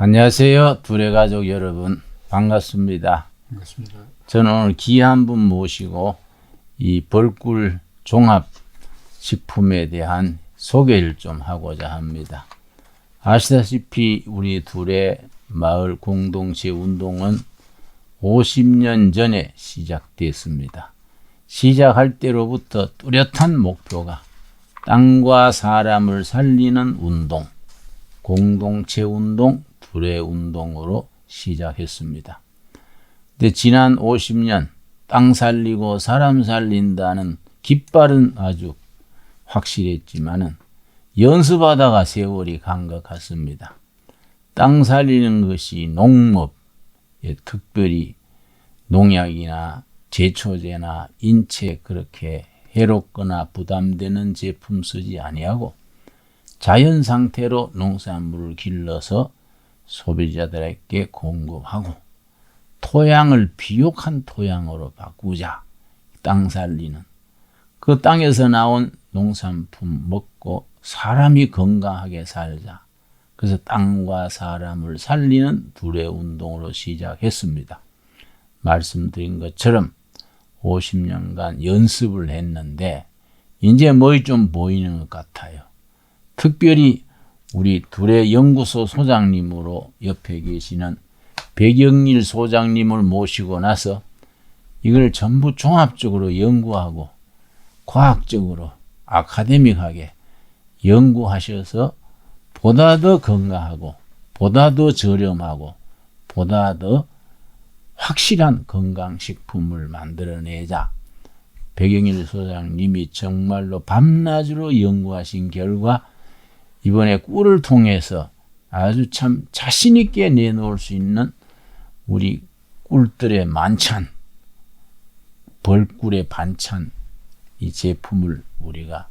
안녕하세요. 둘의 가족 여러분. 반갑습니다. 반갑습니다. 저는 오늘 귀한 분 모시고 이 벌꿀 종합 식품에 대한 소개를 좀 하고자 합니다. 아시다시피 우리 둘의 마을 공동체 운동은 50년 전에 시작됐습니다. 시작할 때로부터 뚜렷한 목표가 땅과 사람을 살리는 운동, 공동체 운동, 둘의 운동으로 시작했습니다. 근데 지난 50년 땅 살리고 사람 살린다는 깃발은 아주 확실했지만은 연습하다가 세월이 간 것 같습니다. 땅 살리는 것이 농업, 예, 특별히 농약이나 제초제나 인체 그렇게 해롭거나 부담되는 제품 쓰지 아니하고 자연 상태로 농산물을 길러서 소비자들에게 공급하고 토양을 비옥한 토양으로 바꾸자. 땅 살리는. 그 땅에서 나온 농산품 먹고 사람이 건강하게 살자. 그래서 땅과 사람을 살리는 둘의 운동으로 시작했습니다. 말씀드린 것처럼 50년간 연습을 했는데 이제 뭐이 좀 보이는 것 같아요. 특별히 우리 둘의 연구소 소장님으로 옆에 계시는 백영일 소장님을 모시고 나서 이걸 전부 종합적으로 연구하고 과학적으로 아카데믹하게 연구하셔서 보다 더 건강하고 보다 더 저렴하고 보다 더 확실한 건강식품을 만들어내자. 백영일 소장님이 정말로 밤낮으로 연구하신 결과 이번에 꿀을 통해서 아주 참 자신있게 내놓을 수 있는 우리 꿀들의 만찬, 벌꿀의 반찬, 이 제품을 우리가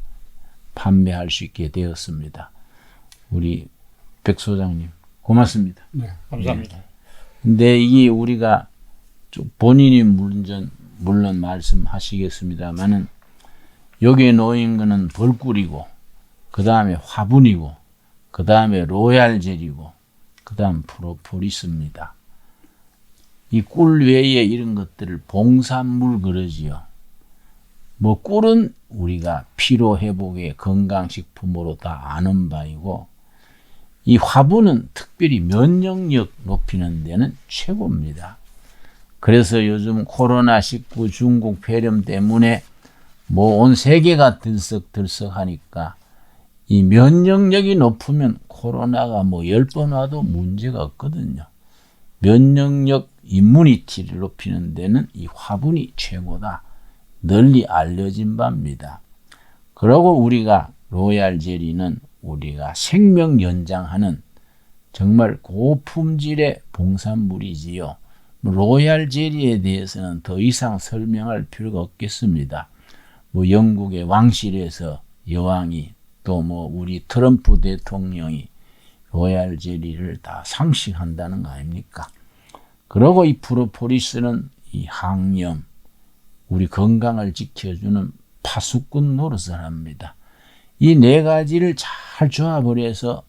판매할 수 있게 되었습니다. 우리 백 소장님, 고맙습니다. 네, 감사합니다. 근데 이게 우리가 좀 본인이 물론, 물론 말씀하시겠습니다만은 여기에 놓인 거는 벌꿀이고, 그 다음에 화분이고, 그 다음에 로얄 젤이고, 그 다음 프로폴리스입니다. 이 꿀 외에 이런 것들을 봉산물 그러지요. 뭐 꿀은 우리가 피로 회복의 건강식품으로 다 아는 바이고 이 화분은 특별히 면역력 높이는 데는 최고입니다. 그래서 요즘 코로나19 중국 폐렴 때문에 뭐 온 세계가 들썩들썩 하니까 이 면역력이 높으면 코로나가 뭐열번 와도 문제가 없거든요. 면역력 이뮤니티를 높이는 데는 이 화분이 최고다. 널리 알려진 바입니다. 그러고 우리가 로얄 젤리는 우리가 생명 연장하는 정말 고품질의 봉산물이지요. 로얄 젤리에 대해서는 더 이상 설명할 필요가 없겠습니다. 뭐 영국의 왕실에서 여왕이 또 뭐 우리 트럼프 대통령이 로얄 젤리를 다 상식한다는 거 아닙니까? 그러고 이 프로폴리스는 이 항염, 우리 건강을 지켜주는 파수꾼 노릇을 합니다. 이 네 가지를 잘 조합을 해서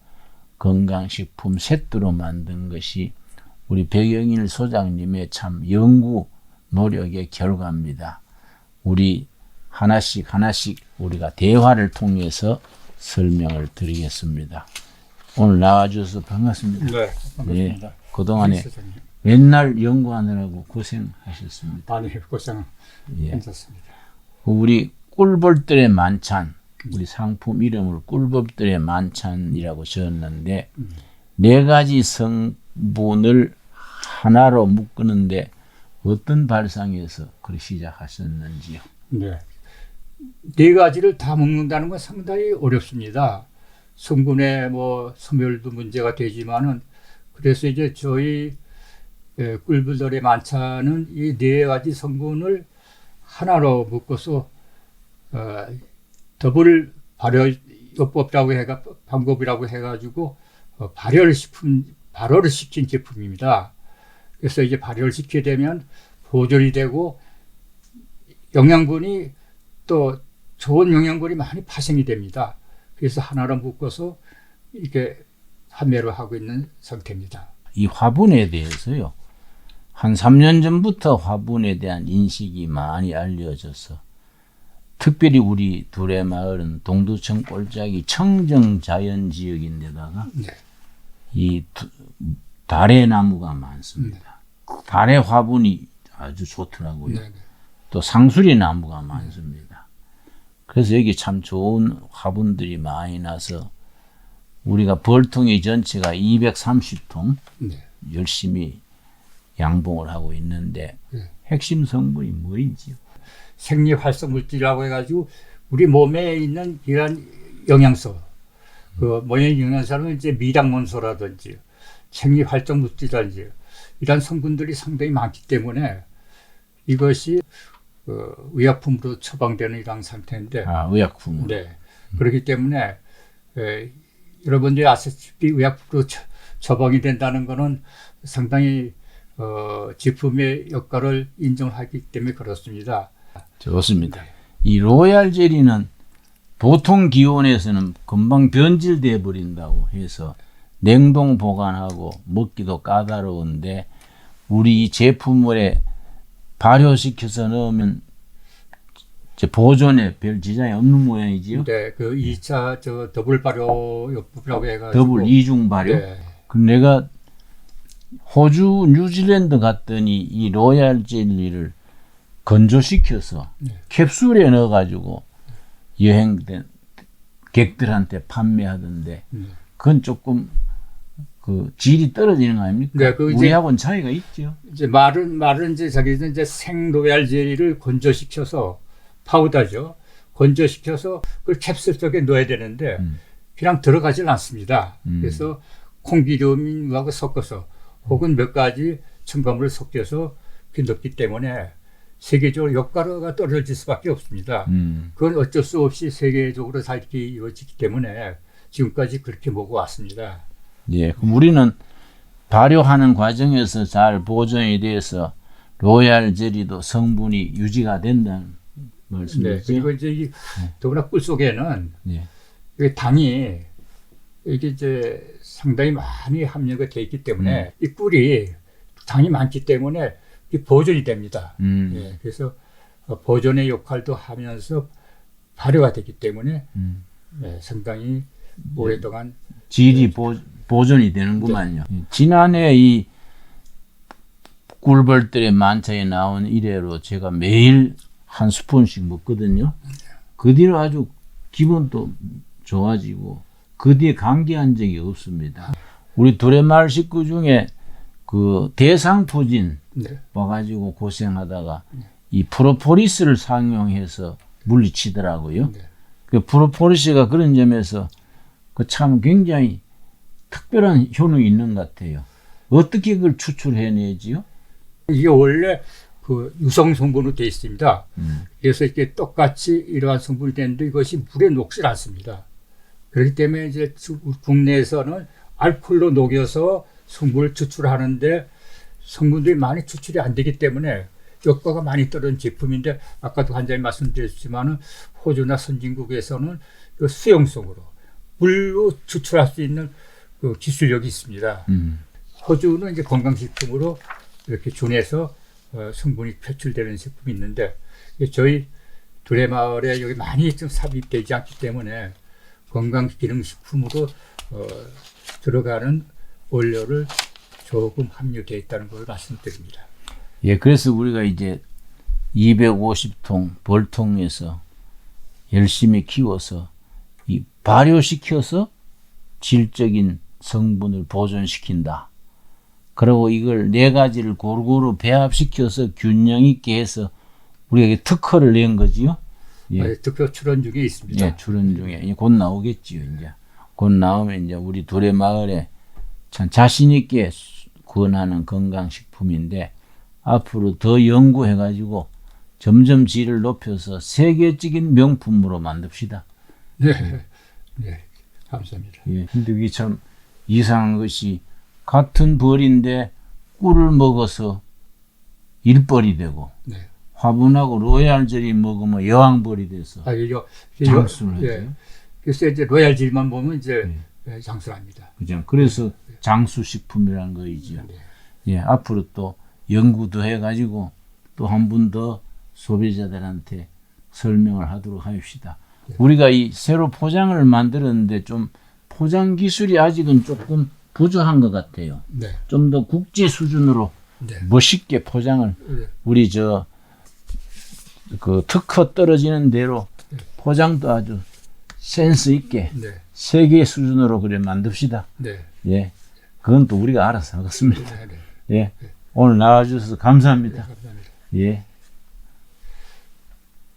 건강식품 세트로 만든 것이 우리 백영일 소장님의 참 연구 노력의 결과입니다. 우리 하나씩 하나씩 우리가 대화를 통해서 설명을 드리겠습니다. 오늘 나와주셔서 반갑습니다. 네, 반갑습니다. 예, 그동안에. 맨날 연구하느라고 고생하셨습니다. 많이 고생 예. 괜찮습니다. 우리 꿀벌들의 만찬, 우리 상품 이름을 꿀벌들의 만찬이라고 지었는데 네 가지 성분을 하나로 묶는데 어떤 발상에서 그렇게 시작하셨는지요? 네. 네 가지를 다 먹는다는 건 상당히 어렵습니다. 성분의 뭐 소멸도 문제가 되지만은 그래서 이제 저희 예, 꿀불들의 만찬은 이 네 가지 성분을 하나로 묶어서 어, 더블 발효요법이라고 해가 방법이라고 해가지고 어, 발효를 식품 발효를 시킨 제품입니다. 그래서 이제 발효를 시키게 되면 보존이 되고 영양분이 또 좋은 영양분이 많이 파생이 됩니다. 그래서 하나로 묶어서 이렇게 판매를 하고 있는 상태입니다. 이 화분에 대해서요. 한 3년 전부터 화분에 대한 인식이 많이 알려져서 특별히 우리 둘의 마을은 동두천 꼴짝이 청정 자연 지역인데다가 네. 이 두- 달의 나무가 많습니다. 그 달의 화분이 아주 좋더라고요. 네. 네. 또 상수리 나무가 많습니다. 그래서 여기 참 좋은 화분들이 많이 나서 우리가 벌통이 전체가 230통 네. 열심히 양봉을 하고 있는데 네. 핵심 성분이 뭐인지요? 생리 활성 물질이라고 해가지고 우리 몸에 있는 이런 영양소, 그 모의 영양소는 이제 미량몬소라든지 생리 활성 물질이라든지 이런 성분들이 상당히 많기 때문에 이것이 그 의약품으로 처방되는 이런 상태인데, 아, 의약품으로. 네 그렇기 때문에 에, 여러분들이 아시다시피 의약품으로 처, 처방이 된다는 것은 상당히 어, 제품의 역할을 인정하기 때문에 그렇습니다. 좋습니다. 이 로얄 젤리는 보통 기온에서는 금방 변질돼 버린다고 해서 냉동 보관하고 먹기도 까다로운데 우리 이 제품물에 발효시켜서 넣으면 이제 보존에 별 지장이 없는 모양이지요. 네, 그 2차 저 더블 발효요법이라고 해가지고 더블 이중 발효. 네, 그 내가 호주, 뉴질랜드 갔더니 이 로얄 젤리를 건조시켜서 네. 캡슐에 넣어가지고 여행된 객들한테 판매하던데 네. 그건 조금 그 질이 떨어지는 거 아닙니까? 네, 그 우리하고는 차이가 있죠. 이제 말은 말은 이제 자기는 이제 생로얄 젤리를 건조시켜서 파우더죠. 건조시켜서 그걸 캡슐 속에 넣어야 되는데 음. 그냥 들어가질 않습니다. 음. 그래서 콩기름하고 섞어서 혹은 몇 가지 첨가물을 섞여서 넣기 때문에 세계적으로 효과가 떨어질 수밖에 없습니다. 음. 그건 어쩔 수 없이 세계적으로 다 이렇게 이루어지기 때문에 지금까지 그렇게 먹어왔습니다. 예, 그럼 우리는 발효하는 과정에서 잘 보존이 돼서 로얄 젤리도 성분이 유지가 된다는 네. 말씀이죠. 그리고 이제 이 더구나 꿀 속에는 예. 이 당이 이게 이제 상당히 많이 함유가 돼 있기 때문에 이 꿀이 당이 많기 때문에 이 보존이 됩니다. 음. 예, 그래서 어, 보존의 역할도 하면서 발효가 되기 때문에 음. 예, 상당히 오랫동안 질이 보, 보존이 되는구만요. 지난해 이 꿀벌들의 만차에 나온 이래로 제가 매일 한 스푼씩 먹거든요. 그 뒤로 아주 기분도 좋아지고 그 뒤에 감기한 적이 없습니다. 우리 두레마을 식구 중에 그 대상포진 네, 와가지고 고생하다가 이 프로포리스를 상용해서 물리치더라고요. 네. 그 프로포리스가 그런 점에서 그 참 굉장히 특별한 효능이 있는 것 같아요. 어떻게 그걸 추출해내지요? 이게 원래 그 유성 성분으로 되어 있습니다. 음. 그래서 이렇게 똑같이 이러한 성분이 되는데 이것이 물에 녹질 않습니다. 그렇기 때문에 이제 주- 국내에서는 알코올로 녹여서 성분을 추출하는데 성분들이 많이 추출이 안 되기 때문에 효과가 많이 떨어진 제품인데 아까도 간장히 말씀드렸지만은 호주나 선진국에서는 그 수용성으로 물로 추출할 수 있는 그 기술력이 있습니다. 음. 호주는 이제 건강식품으로 이렇게 준해서 어, 성분이 표출되는 제품이 있는데 저희 두레마을에 여기 많이 좀 삽입되지 않기 때문에 건강기능식품으로 어, 들어가는 원료를 조금 함유되어 있다는 걸 말씀드립니다. 예, 그래서 우리가 이제 250통 벌통에서 열심히 키워서 이 발효시켜서 질적인 성분을 보존시킨다. 그리고 이걸 네 가지를 고루고루 배합시켜서 균형 있게 해서 우리에게 특허를 낸 거지요. 예. 어, 득표 출원 중에 있습니다. 예, 출연 중에 이제 곧 나오겠지요. 이제 곧 나오면 이제 우리 둘의 마을에 참 자신 있게 수- 구원하는 건강 식품인데 앞으로 더 연구해 가지고 점점 질을 높여서 세계적인 명품으로 만듭시다. 네, 네, 감사합니다. 예, 근데 이게 참 이상한 것이 같은 벌인데 꿀을 먹어서 일벌이 되고 네. 화분하고 로얄젤리 먹으면 여왕벌이 돼서 아, 이거 장수를 예. 하죠. 그래서 이제 로얄 질만 보면 이제 네. 예, 장수합니다. 그죠? 그래서 장수식품이라는 거이지요. 네. 예, 앞으로 또 연구도 해가지고 또 한 분 더 소비자들한테 설명을 하도록 합시다. 우리가 이 새로 포장을 만들었는데 좀 포장 기술이 아직은 조금 부족한 것 같아요. 네. 좀 더 국제 수준으로 네. 멋있게 포장을 네. 우리 저 그 특허 떨어지는 대로 포장도 아주 센스 있게 네. 세계 수준으로 그래 만듭시다. 네. 예, 그건 또 우리가 알아서 하겠습니다. 네. 네. 예, 오늘 나와주셔서 감사합니다. 감사합니다. 예.